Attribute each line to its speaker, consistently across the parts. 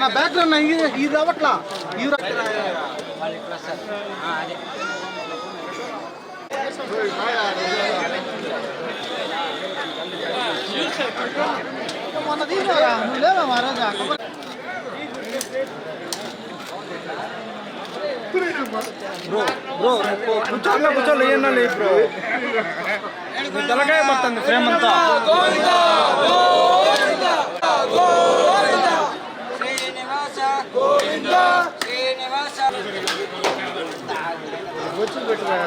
Speaker 1: నా బ్యాక్గ్రౌండ్ ఇది రావట్లా ఇది మొన్న తీసారా నువ్వు లేవా మహారాజా బ్రో బ్రో కూర్చోలే కూర్చోలే ఏనాలి బ్రో? మీ పడుతుంది ఫ్రేమ్ అంతా
Speaker 2: వచ్చింది పెట్టుకోరా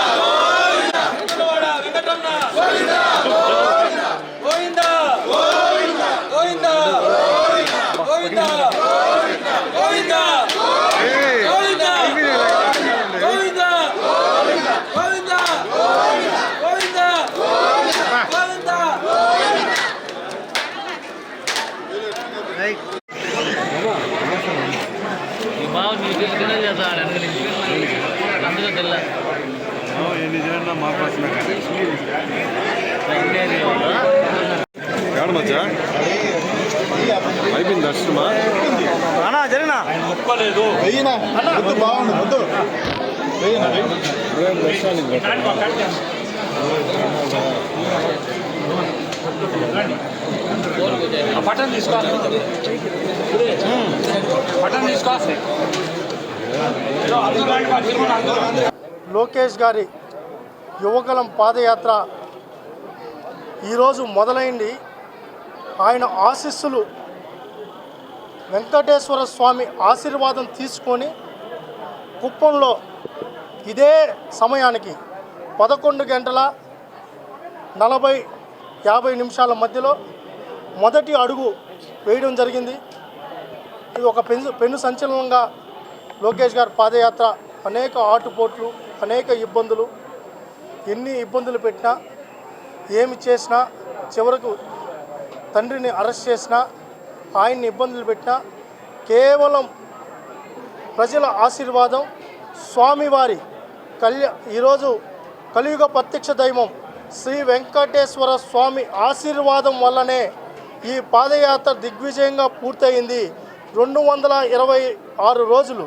Speaker 2: అందులో తెల్ల
Speaker 3: ఏడు మచ్చా? అయిపోయింది దర్శనమా?
Speaker 1: అన్నా జరిగినా?
Speaker 3: వెయ్యినా? వద్దు బాగుండు వద్దు. వెయ్యినా? దర్శనానికి
Speaker 4: పట్టణం తీసుకోవాలి పట్టణం తీసుకోవాలి
Speaker 1: లోకేష్ గారి యువకులం పాదయాత్ర ఈరోజు మొదలైంది. ఆయన ఆశీస్సులు వెంకటేశ్వర స్వామి ఆశీర్వాదం తీసుకొని కుప్పంలో ఇదే సమయానికి పదకొండు గంటల నలభై యాభై నిమిషాల మధ్యలో మొదటి అడుగు వేయడం జరిగింది. ఇది ఒక పెను పెను సంచలనంగా లోకేష్ గారి పాదయాత్ర అనేక ఆటుపోట్లు అనేక ఇబ్బందులు ఎన్ని ఇబ్బందులు పెట్టినా ఏమి చేసినా చివరకు తండ్రిని అరెస్ట్ చేసినా ఆయన్ని ఇబ్బందులు పెట్టినా కేవలం ప్రజల ఆశీర్వాదం స్వామివారి కళ్యా ఈరోజు కలియుగ ప్రత్యక్ష దైవం శ్రీ వెంకటేశ్వర స్వామి ఆశీర్వాదం వల్లనే ఈ పాదయాత్ర దిగ్విజయంగా పూర్తయింది. రెండు వందల ఇరవై ఆరు రోజులు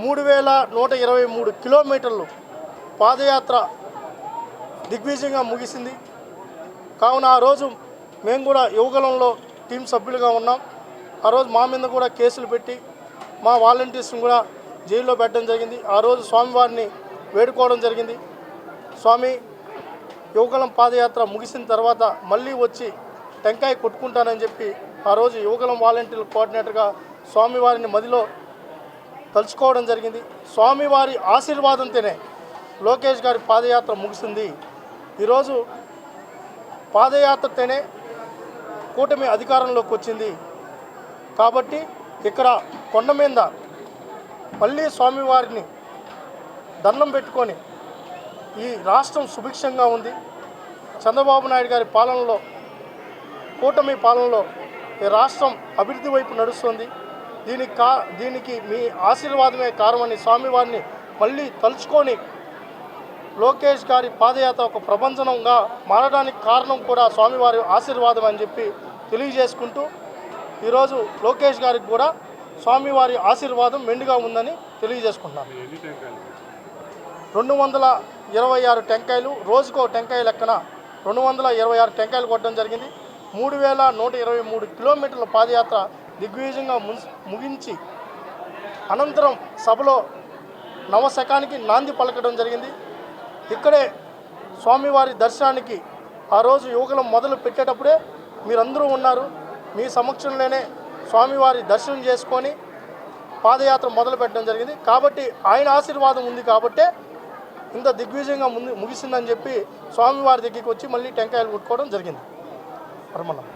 Speaker 1: మూడు వేల నూట ఇరవై మూడు కిలోమీటర్లు పాదయాత్ర దిగ్విజయంగా ముగిసింది. కావున ఆ రోజు మేము కూడా యువగలంలో టీం సభ్యులుగా ఉన్నాం. ఆ రోజు మా మీద కూడా కేసులు పెట్టి మా వాలంటీర్స్ని కూడా జైల్లో పెట్టడం జరిగింది. ఆ రోజు స్వామివారిని వేడుకోవడం జరిగింది. స్వామి యువగలం పాదయాత్ర ముగిసిన తర్వాత మళ్ళీ వచ్చి టెంకాయ కొట్టుకుంటానని చెప్పి ఆ రోజు యువగలం వాలంటీర్ కోఆర్డినేటర్గా స్వామివారిని మదిలో తలుచుకోవడం జరిగింది. స్వామివారి ఆశీర్వాదంతోనే లోకేష్ గారి పాదయాత్ర ముగిసింది. ఈరోజు పాదయాత్రతోనే కూటమి అధికారంలోకి వచ్చింది. కాబట్టి ఇక్కడ కొండ మీద మళ్ళీ స్వామివారిని దండం పెట్టుకొని ఈ రాష్ట్రం సుభిక్షంగా ఉంది. చంద్రబాబు నాయుడు గారి పాలనలో కూటమి పాలనలో ఈ రాష్ట్రం అభివృద్ధి వైపు నడుస్తుంది. దీనికి కా దీనికి మీ ఆశీర్వాదమే కారణమని స్వామివారిని మళ్ళీ తలుచుకొని లోకేష్ గారి పాదయాత్ర ఒక ప్రబంధనంగా మారడానికి కారణం కూడా స్వామివారి ఆశీర్వాదం అని చెప్పి తెలియజేసుకుంటూ ఈరోజు లోకేష్ గారికి కూడా స్వామివారి ఆశీర్వాదం మెండుగా ఉందని తెలియజేసుకుంటున్నాను రెండు వందల ఇరవై ఆరు టెంకాయలు రోజుకో టెంకాయ లెక్కన రెండు వందల ఇరవై ఆరు టెంకాయలు కొట్టడం జరిగింది. మూడు వేల నూట ఇరవై మూడు కిలోమీటర్ల పాదయాత్ర దిగ్విజయంగా ముగించి అనంతరం సభలో నవశకానికి నాంది పలకడం జరిగింది. ఇక్కడే స్వామివారి దర్శనానికి ఆ రోజు యువకులం మొదలు పెట్టేటప్పుడే మీరందరూ ఉన్నారు. మీ సమక్షంలోనే స్వామివారి దర్శనం చేసుకొని పాదయాత్ర మొదలు పెట్టడం జరిగింది. కాబట్టి ఆయన ఆశీర్వాదం ఉంది కాబట్టే ఇంత దిగ్విజయంగా ముందు ముగిసిందని చెప్పి స్వామివారి దగ్గరికి వచ్చి మళ్ళీ టెంకాయలు కొట్టుకోవడం జరిగింది. పరమన్నం.